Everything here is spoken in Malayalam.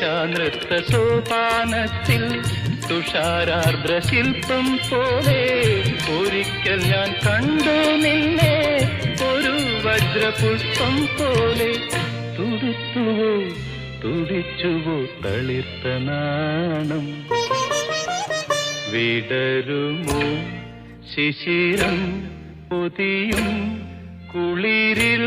നിശാനൃത്ത സോപാനത്തിൽ തുഷാരാർദ്ര ശില്പം പോലെ ഒരിക്കൽ ഞാൻ കണ്ടു നിന്നെ. ഒരു വജ്രപുഷ്പം പോലെ തുടുത്തുവോ തുടിച്ചുവോ തളിർത്ത നാണം. വിടരുമോ ശിശിരം പൊതിയും കുളിരിൽ